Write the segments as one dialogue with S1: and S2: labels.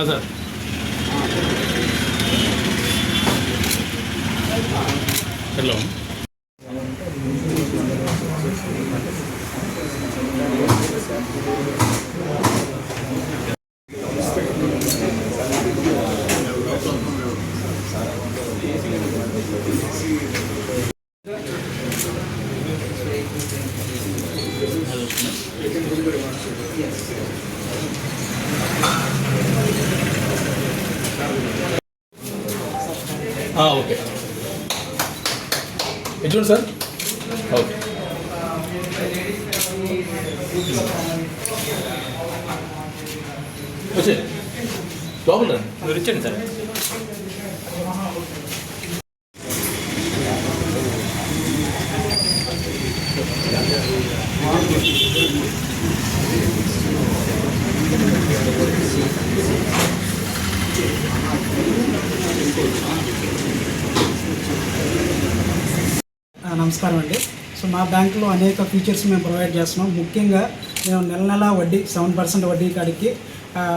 S1: Sir hello okay ఎటువంటి sir okay వచ్చే లోపల రండి మీరు ఇచ్చండి సార్
S2: ఆ, నమస్కారం అండి. సో మా బ్యాంకులో అనేక ఫీచర్స్ మేము ప్రొవైడ్ చేస్తున్నాం. ముఖ్యంగా మేము నెల నెల వడ్డీ సెవెన్ పర్సెంట్ వడ్డీ కాడికి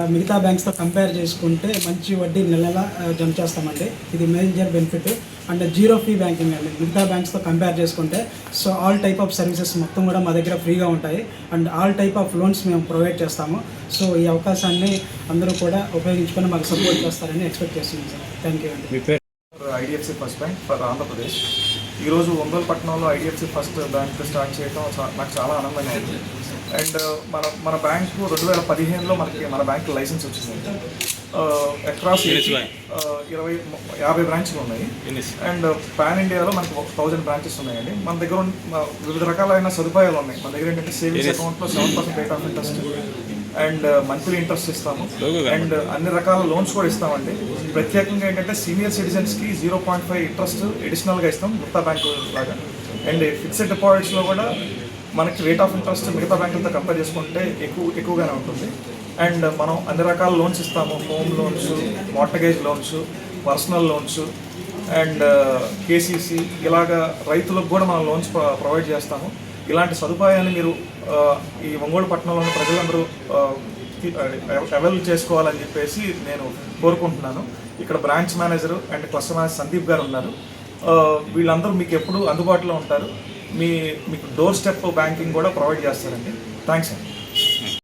S2: మిగతా బ్యాంక్స్తో కంపేర్ చేసుకుంటే మంచి వడ్డీ నెల నెల ఆ, జమ చేస్తామండి. ఇది major benefit and zero fee banking అండి. మిగతా బ్యాంక్స్తో కంపేర్ చేసుకుంటే so all type of services మొత్తం కూడా మా దగ్గర ఫ్రీగా ఉంటాయి. And all type of loans మేము ప్రొవైడ్ చేస్తాము. సో ఈ అవకాశాన్ని అందరూ కూడా ఉపయోగించుకొని మాకు సపోర్ట్ చేస్తారని ఎక్స్పెక్ట్ చేస్తున్నాం సార్ థ్యాంక్ యూ అండి.
S1: IDFC
S3: first bank for Andhra Pradesh. ఈరోజు ఒంగోలు పట్టణంలో ఐడిఎఫ్సి ఫస్ట్ బ్యాంక్ స్టార్ట్ చేయడం నాకు చాలా ఆనందంగా ఉంది. అండ్ మన మన బ్యాంకు రెండు వేల పదిహేనులో మనకి మన బ్యాంక్ లైసెన్స్ వచ్చింది అక్రాస్ ఇరవై యాభై బ్రాంచ్లు ఉన్నాయి. అండ్ పాన్ ఇండియాలో మనకు ఒక థౌజండ్ బ్రాంచెస్ ఉన్నాయండి. మన దగ్గర వివిధ రకాలైన సదుపాయాలు ఉన్నాయి. మన దగ్గర ఏంటంటే సేవింగ్స్ అకౌంట్లో seven percent rate of interest and monthly interest ఇస్తాము. అండ్ అన్ని రకాల లోన్స్ కూడా ఇస్తామండి. ప్రత్యేకంగా ఏంటంటే సీనియర్ సిటిజన్స్కి జీరో పాయింట్ ఫైవ్ ఇంట్రెస్ట్ అడిషనల్గా ఇస్తాం గుప్తా బ్యాంకు లాగా. అండ్ ఫిక్స్డ్ డిపాజిట్స్లో కూడా మనకి రేట్ ఆఫ్ ఇంట్రెస్ట్ మిగతా బ్యాంకులతో కంపేర్ చేసుకుంటే ఎక్కువ ఎక్కువగానే ఉంటుంది. అండ్ మనం అన్ని రకాల లోన్స్ ఇస్తాము. Home loans mortgage loans personal loans and KCC ఇలాగా రైతులకు కూడా మనం లోన్స్ ప్రొవైడ్ చేస్తాము. ఇలాంటి సదుపాయాన్ని మీరు uh, ఈ ఒంగోలు పట్టణంలోని ప్రజలందరూ uh, అవైల్ uh, చేసుకోవాలని చెప్పేసి నేను కోరుకుంటున్నాను. ఇక్కడ branch manager and cluster manager Sandeep గారు ఉన్నారు. వీళ్ళందరూ మీకు ఎప్పుడు అందుబాటులో ఉంటారు. మీ మీకు డోర్ స్టెప్ బ్యాంకింగ్ కూడా ప్రొవైడ్ చేస్తారండి. థ్యాంక్స్ అండి